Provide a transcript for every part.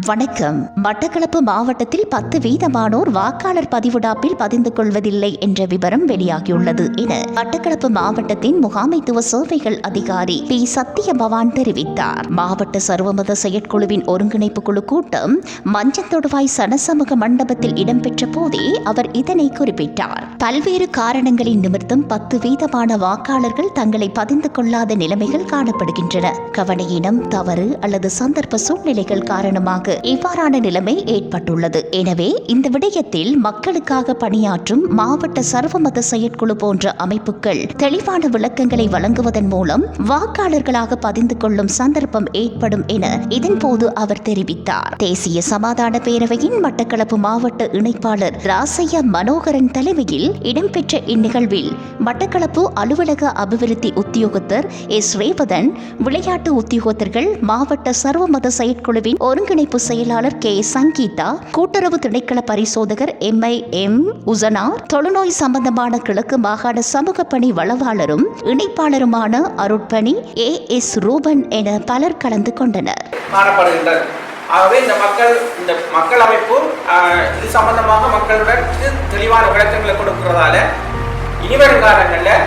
வணக்கம். மட்டக்களப்பு மாவட்டத்தில் பத்து வீதமானோர் வாக்காளர் பதிவுடாப்பில் பதிந்து கொள்வதில்லை என்ற விவரம் வெளியாகியுள்ளது என மட்டக்களப்பு மாவட்டத்தின் முகாமைத்துவ சேவைகள் அதிகாரி பி. சத்தியபவான் தெரிவித்தார். மாவட்ட சர்வமத செயற்குழுவின் ஒருங்கிணைப்பு குழு கூட்டம் மஞ்சத்தொடுவாய் சனசமூக மண்டபத்தில் இடம்பெற்ற போதே அவர் இதனை குறிப்பிட்டார். பல்வேறு காரணங்களின் நிமித்தம் பத்து வீதமான வாக்காளர்கள் தங்களை பதிந்து கொள்ளாத நிலைமைகள் காணப்படுகின்றன. கவனையினம் தவறு அல்லது சந்தர்ப்ப சூழ்நிலைகள் காரணமாக இவ்வாறான நிலைமை ஏற்பட்டுள்ளது. எனவே இந்த விடயத்தில் மக்களுக்காக பணியாற்றும் மாவட்ட சர்வமத செயற்குழு போன்ற அமைப்புகள் தெளிவான விளக்கங்களை வழங்குவதன் மூலம் வாக்காளர்களாக பதிந்து கொள்ளும் சந்தர்ப்பம் ஏற்படும் என இதன்போது அவர் தெரிவித்தார். தேசிய சமாதான பேரவையின் மட்டக்களப்பு மாவட்ட இணைப்பாளர் ராசைய மனோகரன் தலைமையில் இடம்பெற்ற இந்நிகழ்வில் மட்டக்களப்பு அலுவலக அபிவிருத்தி உத்தியோகத்தர் எஸ். ரேவதன் விளையாட்டு உத்தியோகத்தர்கள் மாவட்ட சர்வமத செயற்குழுவின் ஒருங்கிணைப்பு செயலாளர் கே. சங்கீதா கூட்டுறவு திணைக்கள பரிசோதகர் எம். ஐ. எம். உசனார் தொழுநோய் சம்பந்தமான கிழக்கு மாகாண சமூக பணி வளவாளரும் இணைப்பாளருமான அருட்பணி ஏ. எஸ். ரூபன் என பலர் கலந்து கொண்டனர். ஆகவே இந்த மக்கள் இந்த மக்கள் அமைப்பு இது சம்பந்தமாக மக்களுடன் தெளிவான விளக்கங்களை கொடுக்கிறதால இனிவரும் காலங்களில்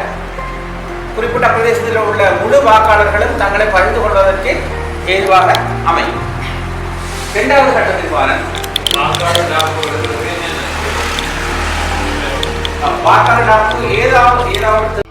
குறிப்பிட்ட பிரதேசத்தில் உள்ள முழு வாக்காளர்களும் தங்களை பகிர்ந்து கொள்வதற்கு ஏதுவாக அமையும். இரண்டாவது கட்டத்தில் பாருங்கள் வாக்காளர் டாப்பு ஏதாவது ஏதாவது